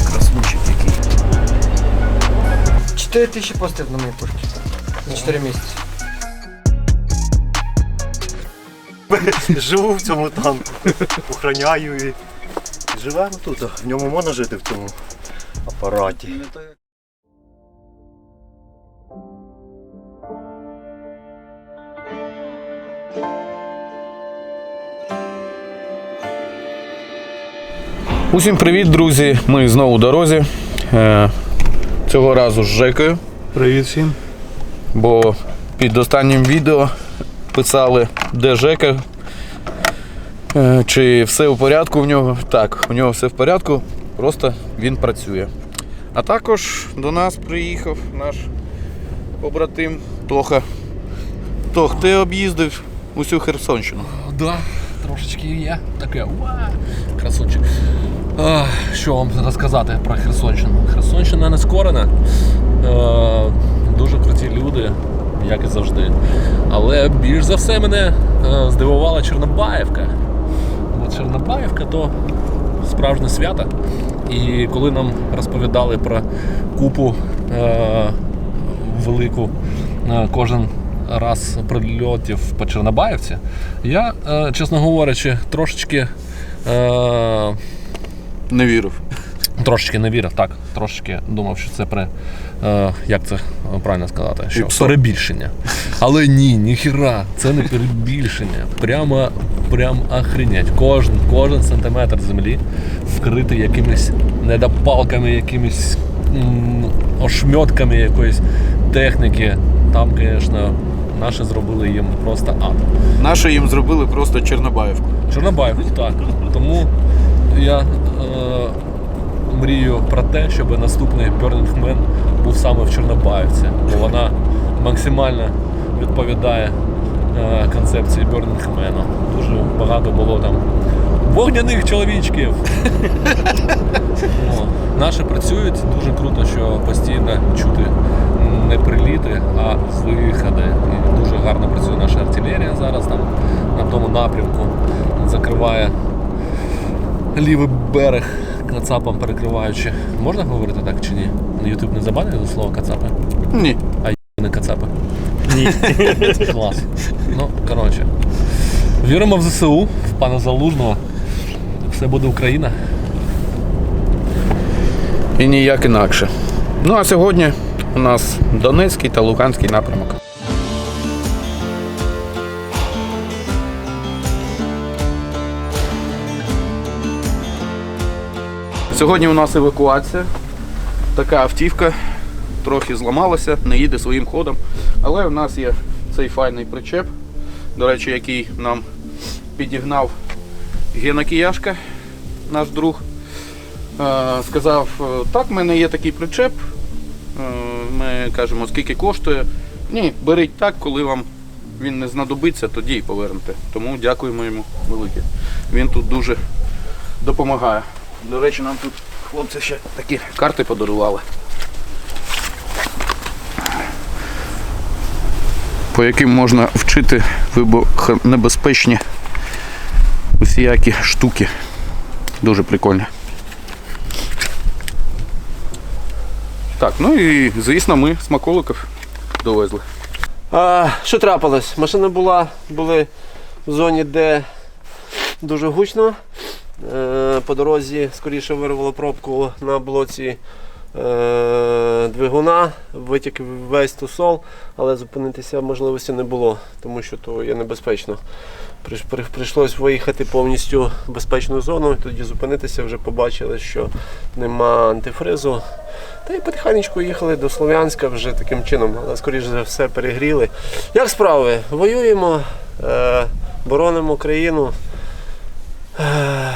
Ой, красунчик який. 4 тисячі постів на моїй пушці. За 4 місяці. Живу в цьому танку. Охороняю і живемо тут. В ньому можна жити в цьому апараті. Усім привіт, друзі! Ми знову у дорозі. Е, Цього разу з Жекою, Привіт всім. бо під останнім відео писали, де Жека, е, чи все в порядку в нього. Так, у нього все в порядку, просто він працює. А також до нас приїхав наш побратим Тоха. Тох, ти об'їздив усю Херсонщину. Да, трошечки є. Таке уа, красунчик. Що вам розказати про Херсонщину? Херсонщина не скорена. Е, дуже круті люди, як і завжди. Але більш за все мене е, здивувала Чорнобаївка. Бо Чорнобаївка то справжнє свято. І коли нам розповідали про купу е, велику кожен раз прильотів по Чорнобаївці, я, е, чесно говорячи, трошечки. Е, Не вірив. Трошечки не вірив, так. Трошечки думав, що це при. Е, як це правильно сказати? Що Іпсо. перебільшення. Але ні, ніхіра, це не перебільшення. Прямо прям охренять. Кожен, кожен сантиметр землі вкритий якимись недопалками, якимись м, ошмьотками якоїсь техніки. Там, звісно, наші зробили їм просто ад. Наші їм зробили просто Чорнобаївку. Чорнобаївку, так. Тому я е, мрію про те, щоб наступний Burning Man був саме в Чорнобаївці, бо вона максимально відповідає е, концепції Burning Man. Дуже багато було там вогняних чоловічків. Наші працюють дуже круто, що постійно чути не приліти, а виходи. І дуже гарно працює наша артилерія зараз там на тому напрямку. Закриває лівий берег кацапом перекриваючи. Можна говорити так чи ні? На YouTube не забанить за слово кацапи? Ні. А не кацапи? Ні. Клас. Ну, коротше. Віримо в ЗСУ, в пана Залужного. Все буде Україна. І ніяк інакше. Ну а сьогодні нас Донецький та Луганський напрямок. Сьогодні у нас евакуація. Така автівка трохи зламалася, не їде своїм ходом. Але у нас є цей файний причеп, до речі, який нам підігнав Кияшка, наш друг. Е, сказав, е, так, в мене є такий причеп. Ми кажемо, скільки коштує. Ні, беріть так, коли вам він не знадобиться, тоді і повернете. Тому дякуємо йому велике. Він тут дуже допомагає. До речі, нам тут хлопці ще такі карти подарували. По яким можна вчити вибухонебезпечні усіякі штуки. Дуже прикольно. Так, ну і звісно, ми смаколиків довезли. А, що трапилось? Машина була, були в зоні, де дуже гучно. Е, по дорозі скоріше вирвало пробку на блоці е, двигуна, витік весь тусол, але зупинитися можливості не було, тому що то є небезпечно. Прийшлось виїхати повністю в безпечну зону, тоді зупинитися, вже побачили, що нема антифризу. Та й потихеньку їхали до Слов'янська вже таким чином, але скоріш за все перегріли. Як справи? Воюємо, е, боронимо країну. Е,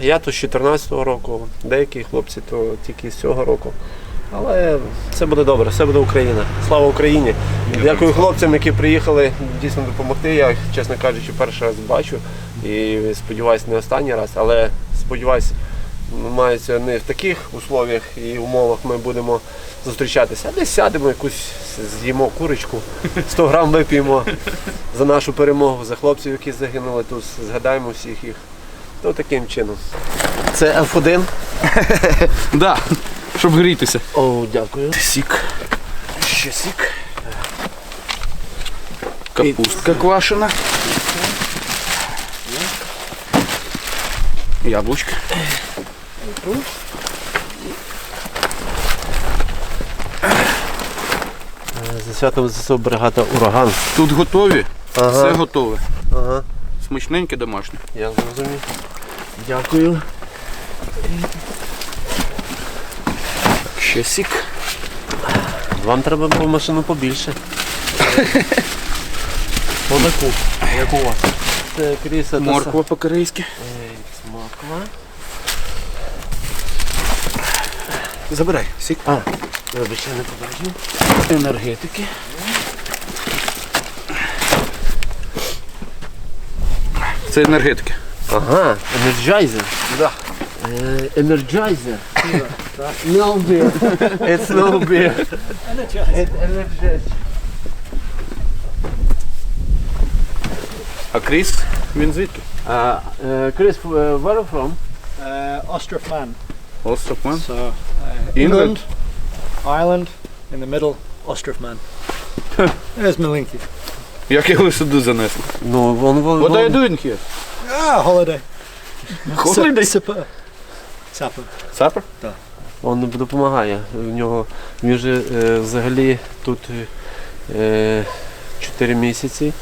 я то з 14-го року, деякі хлопці то тільки з цього року. Але все буде добре, все буде Україна. Слава Україні! Дякую хлопцям, які приїхали дійсно допомогти. Я, чесно кажучи, перший раз бачу і сподіваюся, не останній раз, але сподіваюся, мається не в таких условіях і умовах ми будемо зустрічатися. А десь сядемо, якусь з'їмо курочку, 100 грам вип'ємо за нашу перемогу, за хлопців, які загинули тут, згадаємо всіх їх. То таким чином. Це F1. Да, щоб грітися. О, дякую. Сік. Ще сік. Капустка квашена. Яблучко. За святом ЗСУ бригада ураган. Тут готові. Ага. Все готове. Ага. Смачненьке домашнє. Я зрозумів. Дякую. Ще сік. Вам треба було машину побільше. Отаку, як у вас. Це кріса Морква по-корейськи. Морква. Забирай. Сік. А, вибач, я не побачив. Енергетики. Це енергетики. Ага, енерджайзер. Да. Енерджайзер. No beer. It's no beer. It's energizer. А Кріс? Він звідки? Uh, uh, Chris, uh, where are you from? Uh, Ostrafan. Остров So uh, England. England, Ireland, in the middle, Ostrafman. There's Malinki. Як його сюди занесли? Ну, вон, вон, What are you вон. doing here? Ah, holiday. Holiday? Sipper. Sapper. Сапер? Он допомагає. В нього він же е, взагалі тут 4 місяці.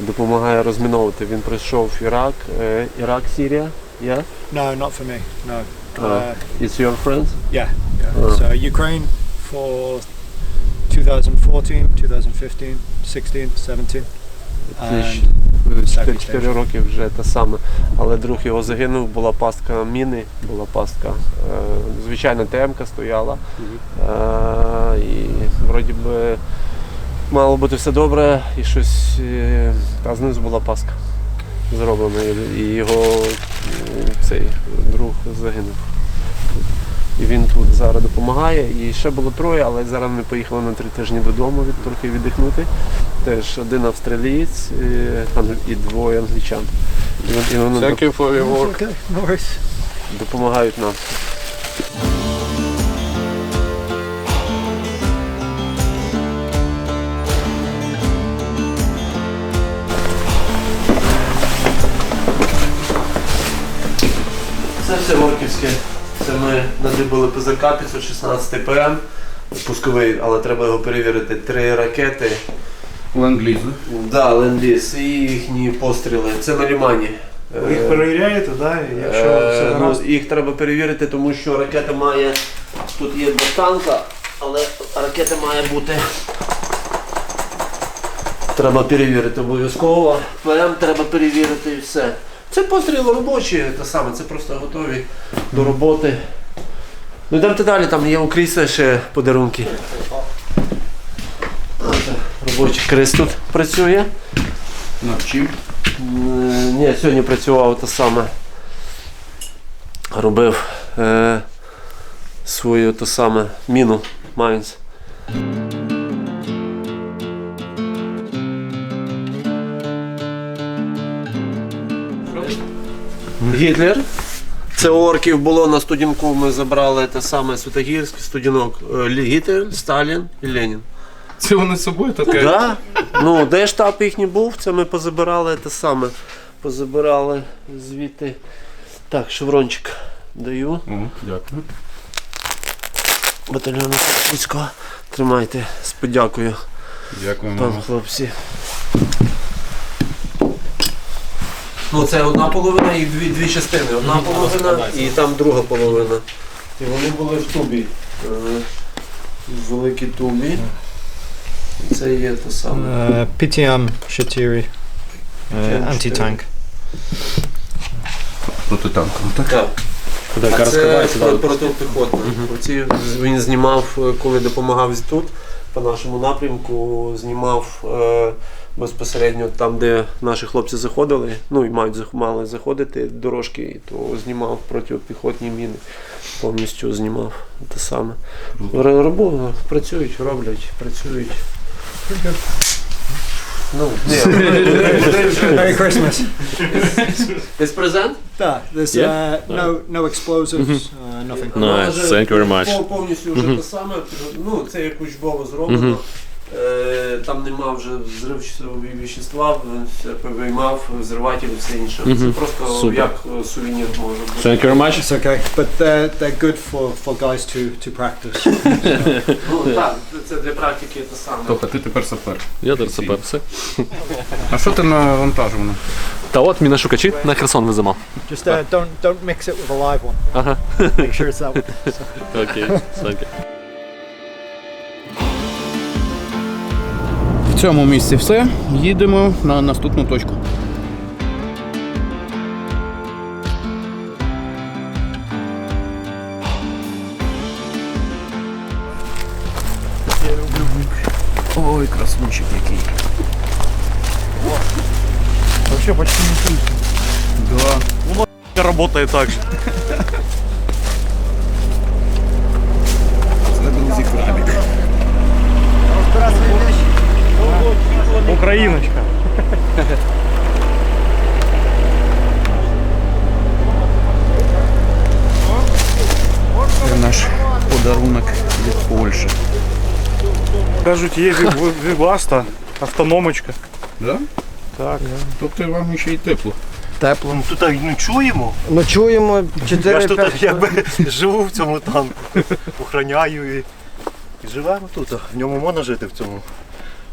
Допомагає розміновувати. Він пройшов Ірак, е, Ірак, Сірія. Yeah? No, not for me. No. Uh, It's your friends? yeah. yeah. Oh. So Ukraine for 2014, 2015, 16, 17. And 4, роки вже те саме. Але друг його загинув, була пастка міни, була пастка. Е, звичайна ТМ-ка стояла. Е, і вроді би мало бути все добре, і щось. е, А знизу була пастка зроблена. і- його цей друг загинув. І він тут зараз допомагає. І ще було троє, але зараз ми поїхали на три тижні додому від, трохи віддихнути. Теж один австралієць е, англ- і двоє англічан. І, і вони Thank you for your work. Допомагають нам. Це все Орківське. Це ми надибали ПЗК 516 ПМ. Пусковий, але треба його перевірити. Три ракети. Ленд-ліз, Да, ленд-ліз і їхні постріли. Це на лімані. Ви їх Е, перевіряєте, да? якщо Е, все ну, їх треба перевірити, тому що ракета має. Тут є два танка, але ракета має бути. Треба перевірити обов'язково. ПМ треба перевірити і все. Це постріли робочі, те саме, це просто готові до роботи. Ну йдемте далі, там є у Кріса ще подарунки. Робочий Крис тут працює. Над чим? Е, Ні, сьогодні працював те саме. Робив е, свою те саме міну Майнц. Гітлер. Це орків було на студінку. Ми забрали те саме Святогірськ, студінок е, Гітлер, Сталін і Ленін. Це вони з собою таке? Да? Ну, де штаб їхній був, це ми позабирали те саме. Позабирали звідти. Так, шеврончик даю. О, дякую. Батальйону Куцького. Тримайте з подякою Дякуємо. вам, хлопці. Ну, це одна половина і дві, дві частини. Одна половина і там друга половина. І вони були в тубі. Е, В великій тубі. Це є те саме. Uh, PTM Shatiri. Uh, anti-tank. Протитанково, так? Так. А це про- протипіхотна. Оці він знімав, е, коли допомагав тут, по нашому напрямку, знімав е, безпосередньо там, де наші хлопці заходили, ну і мають зах- мали заходити дорожки, то знімав протипіхотні міни. Повністю знімав те саме. Р- Роботу працюють, роблять, працюють. Ну, ні. Merry Christmas. It's present? Ah, there's uh, no no explosives, uh, nothing. Nice, thank you very much. Пов- Повністю вже те саме. Ну, це як учбово зроблено. Е, Там нема вже взривчатого вещества, все повиймав, взривателів, все інше. Це просто Супер. як е, сувенір може бути. Thank you very much. It's okay, but they're they're good for, for guys to to practice. Ну так, це для практики те саме. Тобто ти тепер сапер. Я сапер, все. А що ти навантажував? Та от міношукачі на Херсон веземо. Just uh, don't don't mix it with a live one. Ага. Make sure it's that one. Окей, окей. цьому місці все. Їдемо на наступну точку. Ой, красунчик який. Вообще почти не слышно. Да. Работает так же. Україночка. Це наш подарунок від Польщі. Кажуть, є ві- вібаста, автономочка. Да? Так. Тобто вам ще й тепло. Тепло. Ну тут так, ну чуємо. Ночуємо Я ж 4-5. тут якби живу в цьому танку. Охороняю і, і живемо тут. В ньому можна жити в цьому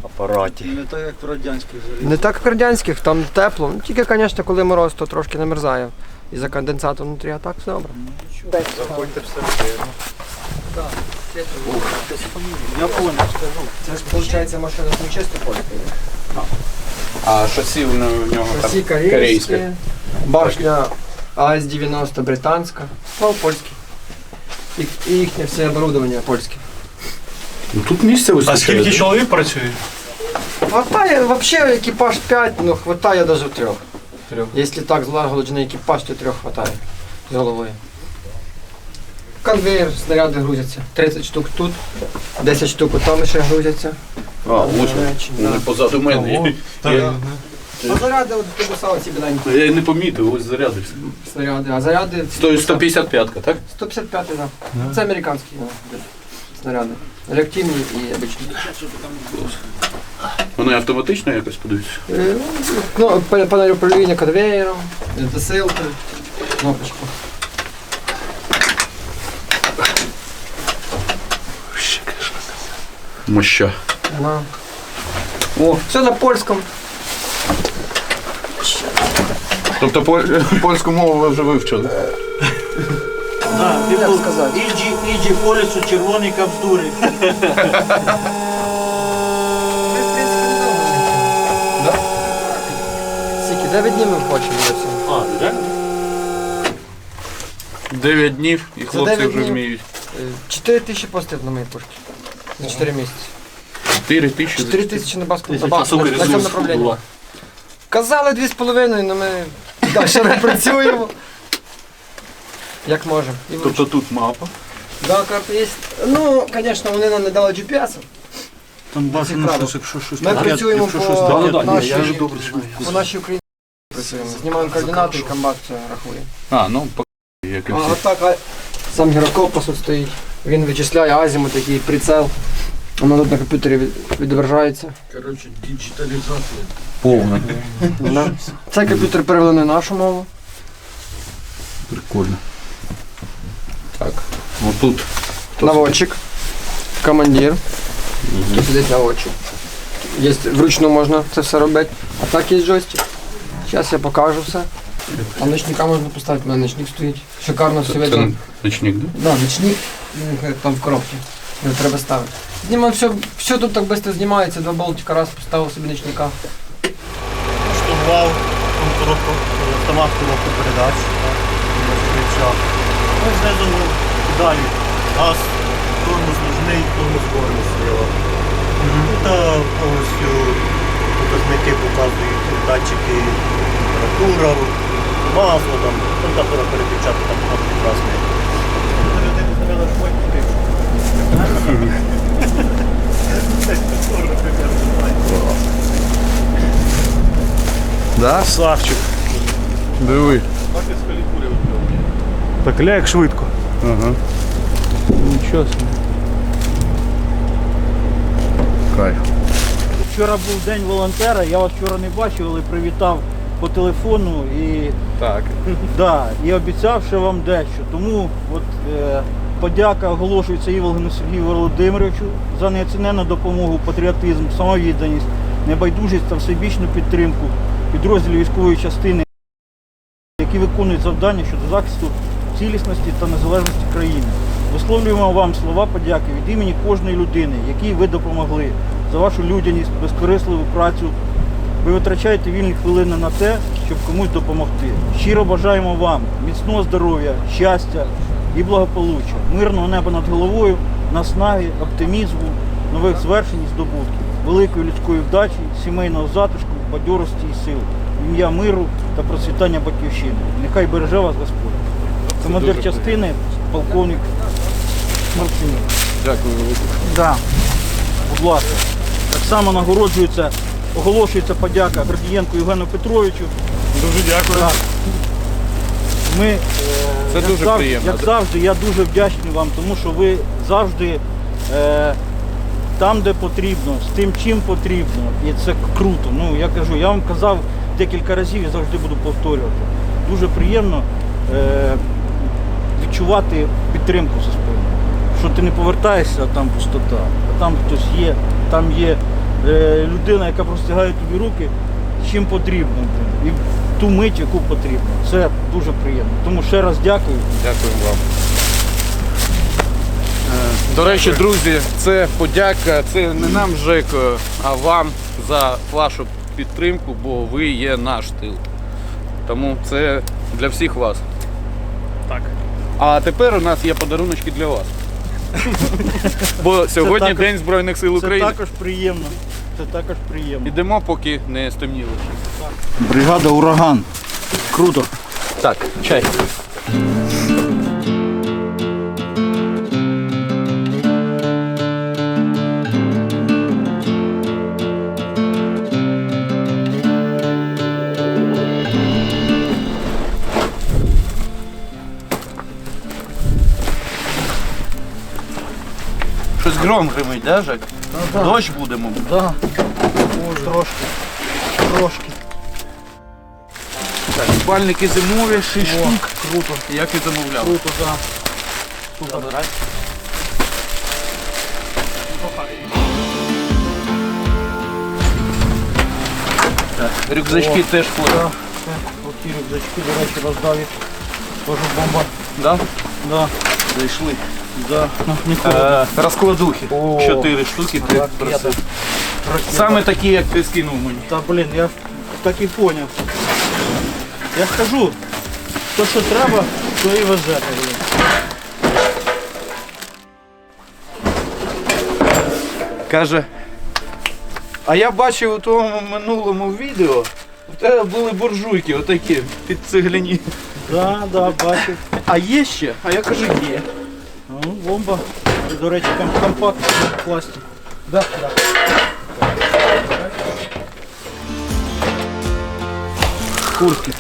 апараті. Не так як в радянських Не так як в радянських, там тепло. Ну, тільки, звісно, коли мороз, то трошки намерзає. І за конденсатом внутрі, а так все добре. Заходьте всередину. Я понял. Це ж виходить машина не чисто польська. А шасі в нього Шасі там корейське, башня АС-90 британська, ствол польський. І, і їхнє все оборудовання польське. Ну тут місце А скільки чоловік працює? Хватає, взагалі екіпаж 5, ну хватає навіть трьох. Якщо так злагоджений екіпаж, то трьох хватає з головою. Конвейер, снаряди грузяться. 30 штук тут, 10 штук там ще грузяться. А, ось Вони позаду мене. Я, А заряди от тубуса оці біленькі я й не помітив, ось зарядився. снаряди, а заряди Сто- 155-ка, так? 155, так. Да. Це американські да, снаряди. Реактивні і обичні. Вони автоматично якось подаються. Е, Ну, пан- панель управління конвейером, досилки, кнопочку. Моща. Да. О, все на польському. Тобто польську мову ви вже вивчили. Як сказати? Іджі, іджі по лісу, червоний капздурик. Ми, в принципі, недовго. Да? Скільки? 9 днів ми хочемо для всього. А, реально? 9 днів і хлопці дев'ять вже днів. вміють. 4 тисячі постів на моїй пушці. За 4 місяці. 4 тисячі. 4 тисячі на баску на, ба- на, на цьому направленні. Казали 2,5, але ми далі не працюємо. Як можемо. І Тобто тут мапа. Да, карта є. Ну, звісно, вони нам не дали GPS. Там база, Цікаво. щось, якщо щось Ми працюємо якщо по щось Да-да-да, ні, нашій- я вже добре По нашій Україні працюємо. Знімаємо координати і комбат це рахує. А, ну по як і А, всі. а так, а сам гірокопас тут стоїть. Він вичисляє азімут, такий прицел. Воно тут на комп'ютері від- відображається. Повна. Да. Цей комп'ютер перевели на нашу мову. Прикольно. Так. Отут. хто Наводчик, командир. Тут сидить наводчик. Є, вручну можна це все робити. А так є джойстик. Зараз я покажу все. А ночника можна поставити, у мене ночник стоїть. Шикарно все? Видно. ночник, да? Да, ночник там в коробці. Його треба ставити. Знімаю все, все тут так швидко знімається, два болтика раз поставив собі ночника. Штурвал, автомат коробку передач. так, Ну і далі. Газ, тормоз нужний, тормоз горний сліва. Тут а, повністю показники показують датчики температура, масло, там, температура переключати там кнопки красний. Да? Савчик. Диви. Так ля як швидко. Ага. Нічого собі. Кайф. Вчора був день волонтера, я вас вчора не бачив, але привітав по телефону і, Так. да, і обіцяв ще вам дещо. Тому от, е, подяка оголошується Іволгину Сергію Володимировичу за неоціненну допомогу, патріотизм, самовідданість, небайдужість та всебічну підтримку підрозділів військової частини, які виконують завдання щодо захисту цілісності та незалежності країни. Висловлюємо вам слова подяки від імені кожної людини, якій ви допомогли за вашу людяність, безкорисливу працю. Ви витрачаєте вільні хвилини на те, щоб комусь допомогти. Щиро бажаємо вам міцного здоров'я, щастя і благополуччя, мирного неба над головою, наснаги, оптимізму, нових звершень і здобутків, великої людської вдачі, сімейного затишку, бадьорості і сил, ім'я миру та процвітання батьківщини. Нехай береже вас Господь. Командир частини, полковник Марцинюк. Дякую. Да. Будь ласка. Так само нагороджується, оголошується подяка Гордієнку Євгену Петровичу. Дуже дякую. Так. Ми, е, Це як дуже завжди, приємно. Як завжди, я дуже вдячний вам, тому що ви завжди е, там, де потрібно, з тим, чим потрібно. І це круто. Ну, я кажу, я вам казав декілька разів і завжди буду повторювати. Дуже приємно е, відчувати підтримку спиною. Що ти не повертаєшся, а там пустота, а там хтось є, там є е, людина, яка простягає тобі руки, чим потрібно. І в ту мить, яку потрібно. Це дуже приємно. Тому ще раз дякую. Дякую вам. Е, До речі, друзі, це подяка, це не нам ЖЕК, а вам за вашу підтримку, бо ви є наш тил. Тому це для всіх вас. Так. А тепер у нас є подаруночки для вас. Бо сьогодні також- День Збройних сил Це України. також приємно. Це також приємно. Ідемо, поки не стемніло. Бригада Ураган. Круто. Так, чай. Гром гримить, да, Жек? Дощ буде, мабуть. Да. Ой, трошки. Трошки. Так, спальники зимові, 6 штук. Круто. Як і замовляв. Круто, да. Забирай. Так, рюкзачки теж хлопці. Да. Оті рюкзачки, до речі, роздав їх. Тоже бомба. Да? Да. Зайшли. Да. Ну. Е, розкладухи. Чотири штуки ти просив. Саме такі, як ти скинув мені. Та блін, я так і поняв. Я ж кажу, то що треба, то і везете, блін. Каже. А я бачив у тому минулому відео, у тебе були буржуйки, отакі, під цегляні. Да, да, бачив. А є ще? А я кажу, є. Бомба. До речі, там компакт класні. Да, да. Куртки.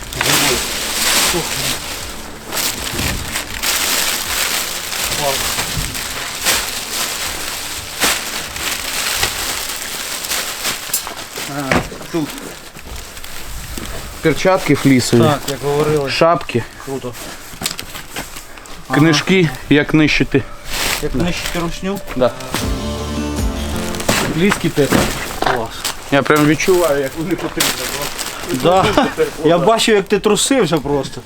Тут. Перчатки флісові, Так, як говорили, шапки, круто. книжки, як нищити. Як нищити русню? Да. Ліски теж. Клас. Я прям відчуваю, як вони потрібні. Да. Я бачив, як ти трусився просто.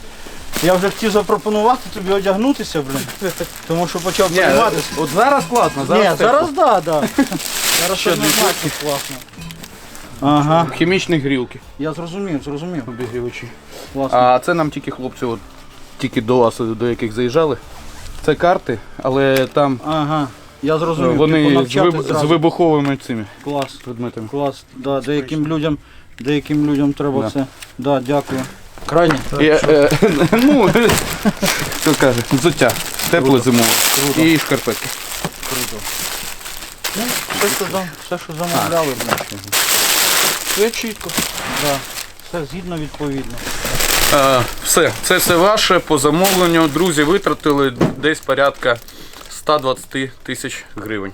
Я вже хотів запропонувати тобі одягнутися, блін. Тому що почав Ні, от зараз класно, зараз, Ні, зараз да, да. Зараз Ще однозначно класно. Ага. Хімічні грілки. Я зрозумів, зрозумів. Обігрівачі. Класно. А це нам тільки хлопці, от, тільки до вас, до яких заїжджали. Це карти, але там Ага. Я зрозумів. вони типу, з, навчати виб- з зразу. вибуховими цими Клас, предметами. клас. Да, деяким людям, деяким людям треба Да. це. Да, дякую. Крайні. І, е, ну, хто каже, взуття. Тепле зимове. І шкарпетки. Круто. Ну, все, що, зам- все, що замовляли. блін. Все чітко. Да. Все згідно відповідно. Е, все, це все ваше по замовленню. Друзі витратили десь порядка 120 тисяч гривень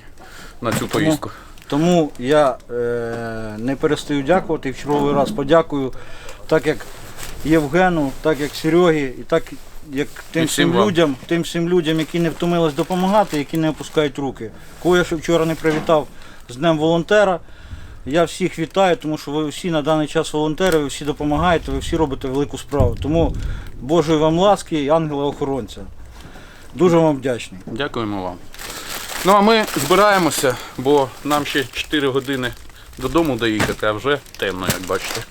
на цю поїздку. Тому я е, не перестаю дякувати. І в черговий раз подякую, так як Євгену, так як Серегі, і так як тим І всім всім вам. людям, тим всім людям, які не втомились допомагати, які не опускають руки. Кого я ще вчора не привітав з Днем волонтера. Я всіх вітаю, тому що ви всі на даний час волонтери, ви всі допомагаєте, ви всі робите велику справу. Тому Божої вам ласки і ангела-охоронця. Дуже вам вдячний. Дякуємо вам. Ну а ми збираємося, бо нам ще 4 години додому доїхати, а вже темно, як бачите.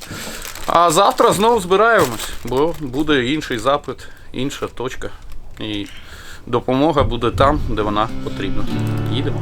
А завтра знову збираємось, бо буде інший запит, інша точка. І допомога буде там, де вона потрібна. Їдемо.